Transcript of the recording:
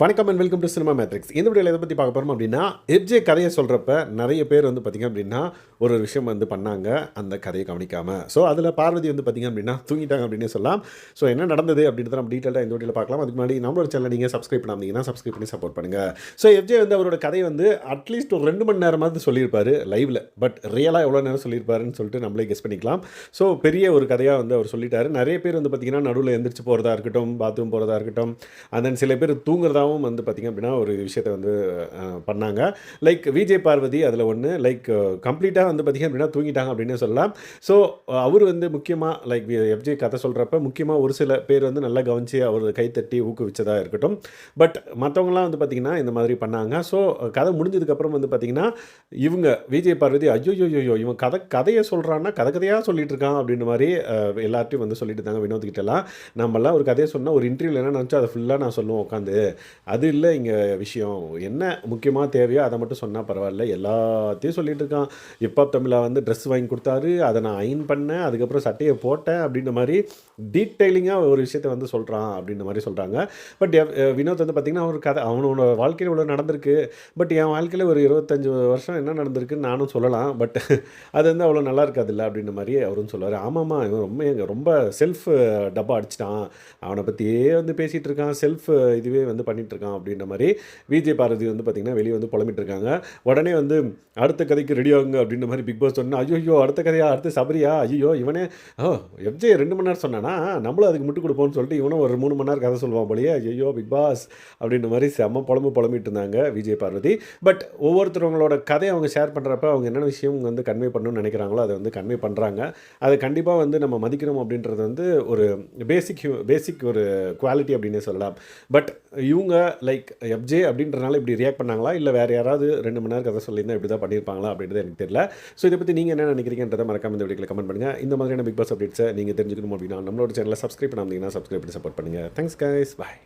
வணக்கம் and welcome to cinema matrix இந்த வீடியோவில் எதை பற்றி பார்க்க போகிறோம் அப்படின்னா எப்ஜே கதையை சொல்கிறப்ப நிறைய பேர் வந்து பார்த்திங்க அப்படின்னா ஒரு ஒரு விஷயம் வந்து பண்ணாங்க அந்த கதையை கவனிக்காமல் ஸோ அதில் பார்வதி வந்து பார்த்திங்க அப்படின்னா தூங்கிட்டாங்க அப்படின்னே சொல்லலாம். ஸோ என்ன நடந்தது அப்படின்றத நம்ம டீட்டெயிலாக இந்த வீடியோவில் பார்க்கலாம். அதுக்கு முன்னாடி நம்மளோட சேனல் நீங்கள் சப்ஸ்கிரைப் பண்ணாமீங்கன்னா சப்ஸ்கிரைப் பண்ணி சப்போர்ட் பண்ணுங்கள் ஸோ எப்ஜே வந்து அவரோட கதையை வந்து அட்லீஸ்ட் ஒரு ரெண்டு மணி நேரமாவது சொல்லியிருப்பார் லைவில் பட் ரியலாக எவ்வளோ நேரம் சொல்லியிருப்பாருன்னு சொல்லிட்டு நம்மளே கெஸ் பண்ணிக்கலாம். ஸோ பெரிய ஒரு கதையாக வந்து அவர் சொல்லிட்டார். நிறைய பேர் வந்து பார்த்திங்கன்னா நடுவில் எந்திரிச்சு போகிறதா இருக்கட்டும் பாத்ரூம் போகிறதா இருக்கட்டும் அண்ட் தென் சில பேர் தூங்குறதா தூங்குறதாவும் வந்து பார்த்திங்க அப்படின்னா ஒரு விஷயத்தை வந்து பண்ணாங்க. லைக் விஜய் பார்வதி அதில் ஒன்று லைக் கம்ப்ளீட்டாக வந்து பார்த்திங்க அப்படின்னா தூங்கிட்டாங்க அப்படின்னு சொல்லலாம். ஸோ அவர் வந்து முக்கியமாக லைக் எஃப்ஜே கதை சொல்கிறப்ப முக்கியமாக ஒரு சில பேர் வந்து நல்லா கவனித்து அவர் கைத்தட்டி ஊக்குவிச்சதாக இருக்கட்டும். பட் மற்றவங்களாம் வந்து பார்த்திங்கன்னா இந்த மாதிரி பண்ணாங்க. ஸோ கதை முடிஞ்சதுக்கப்புறம் வந்து பார்த்திங்கன்னா இவங்க விஜய் பார்வதி ஐயோயோயோ இவன் கதை கதையை சொல்கிறான்னா கதை கதையாக சொல்லிட்டு இருக்கான் அப்படின்ற மாதிரி எல்லார்ட்டையும் வந்து சொல்லிட்டு இருந்தாங்க வினோத்கிட்டலாம் நம்மளாம் நம்மலாம் ஒரு கதையை சொன்னால் ஒரு இன்டர்வியூவில் என்ன நினச்சோ அதை ஃபுல்லாக நான் சொல்லுவோம் உட்காந்து. அது இல்லை இங்கே விஷயம் என்ன முக்கியமாக தேவையோ அதை மட்டும் சொன்னால் பரவாயில்ல. எல்லாத்தையும் சொல்லிகிட்டு இருக்கான். இப்போ தமிழா வந்து ட்ரெஸ் வாங்கி கொடுத்தாரு. அதை நான் அயன் பண்ணேன். அதுக்கப்புறம் சட்டையை போட்டேன் அப்படின்ற மாதிரி டீட்டெயிலிங்காக ஒரு விஷயத்தை வந்து சொல்கிறான் அப்படின்ற மாதிரி சொல்கிறாங்க பட் வினோத் வந்து பார்த்திங்கன்னா ஒரு கதை அவனோட வாழ்க்கையில் இவ்வளோ நடந்திருக்கு. பட் என் வாழ்க்கையில் ஒரு இருபத்தஞ்சு வருஷம் என்ன நடந்திருக்குன்னு நானும் சொல்லலாம். பட் அது வந்து அவ்வளோ நல்லா இருக்காதுல்ல அப்படின்ற மாதிரி அவரும் சொல்லுவார். ஆமாம்மா இவன் ரொம்ப எங்கள் ரொம்ப செல்ஃப் டப்பா அடிச்சிட்டான். அவனை பற்றியே வந்து பேசிகிட்டு இருக்கான். செல்ஃப் இதுவே வந்து பண்ணிட்டு இருக்கான் அப்படின்ற மாதிரி விஜய் பாரதி வந்து பார்த்திங்கன்னா வெளியே வந்து புலம்பிட்டு இருக்காங்க உடனே வந்து அடுத்த கதைக்கு ரெடி ஆகுங்க அப்படின்ற மாதிரி பிக் பாஸ் சொன்னால் ஐயோ அடுத்த கதையா அடுத்த சபரியா? ஐயோ இவனே ஓ எஃப்ஜே ரெண்டு மணி நேரம் சொன்னானா நம்மளும் அதுக்கு முட்டு கொடுப்போம்னு சொல்லிட்டு இவனும் ஒரு மூணு மணி நேரம் கதை சொல்லுவான் போலயே ஐயோ பிக் பாஸ் அப்படின்ற மாதிரி செம்ம புலம்பு புலம்பிட்டு இருந்தாங்க விஜய் பார்வதி பட் ஒவ்வொருத்தரவங்களோட கதையை அவங்க ஷேர் பண்ணுறப்ப அவங்க என்னென்ன விஷயம் வந்து கன்வே பண்ணணும்னு நினைக்கிறாங்களோ அதை வந்து கன்வே பண்ணுறாங்க அதை கண்டிப்பாக வந்து நம்ம மதிக்கணும் அப்படின்றது வந்து ஒரு பேசிக் பேசிக் ஒரு குவாலிட்டி அப்படின்னே சொல்லலாம். பட் இவங்க லைக் எஃப்ஜே அப்படின்றனால இப்படி ரியாக்ட் பண்ணாங்களா? இல்லை வேறு யாராவது ரெண்டு மணி நேரம் கதை சொல்லியிருந்தால் இப்படி தான் பண்ணியிருப்பாங்களா? அப்படின்றது எனக்கு தெரியல. ஸோ இதை பற்றி நீங்கள் என்ன நினைக்கிறீங்கன்றதை மறக்காம இந்த வீடியோவில் கமெண்ட் பண்ணுங்கள் இந்த மாதிரியான பிக் பாஸ் அப்டேட்ஸை நீங்கள் தெரிஞ்சுக்கணும் அப்படின்னா நம்மளோட சேனலை சப்ஸ்கிரைப் பண்ணாமல் சப்ஸ்கிரைப் பண்ணி சப்போர்ட் பண்ணுங்கள் தேங்க்ஸ் கைஸ் பாய்